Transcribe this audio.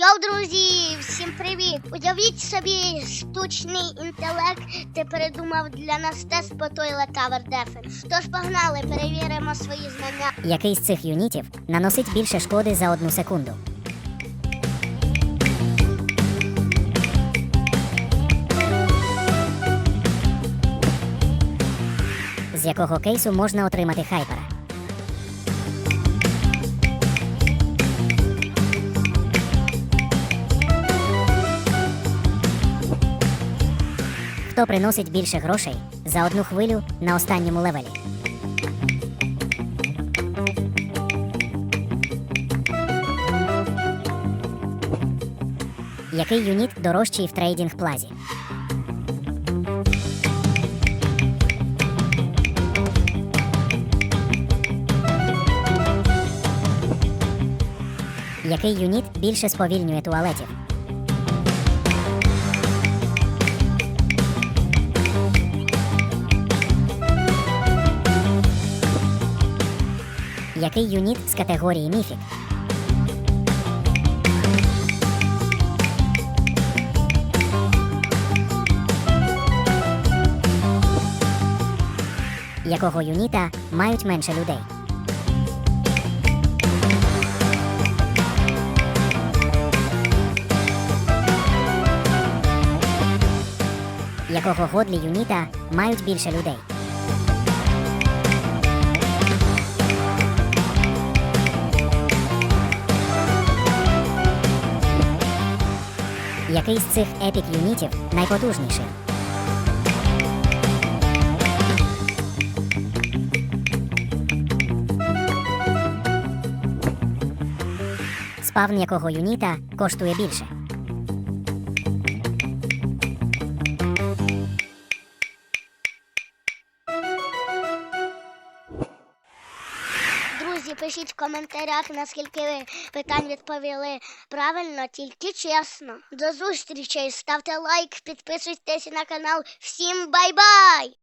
Йоу, друзі, всім привіт! Уявіть собі, штучний інтелект ти передумав для нас тест по Toilet Tower Defense. Тож погнали, перевіримо свої знання. Який з цих юнітів наносить більше шкоди за одну секунду? З якого кейсу можна отримати хайпера? Хто приносить більше грошей за одну хвилю на останньому левелі? Який юніт дорожчий в трейдинг плазі? Який юніт більше сповільнює туалетів? Який юніт з категорії міфік? Якого юніта мають менше людей? Якого годлі юніта мають більше людей? Який з цих епік юнітів найпотужніший? Спавн якого юніта коштує більше? Друзі, пишіть в коментарях, наскільки ви питань відповіли правильно, тільки чесно. До зустрічі, ставте лайк, підписуйтесь на канал. Всім бай-бай!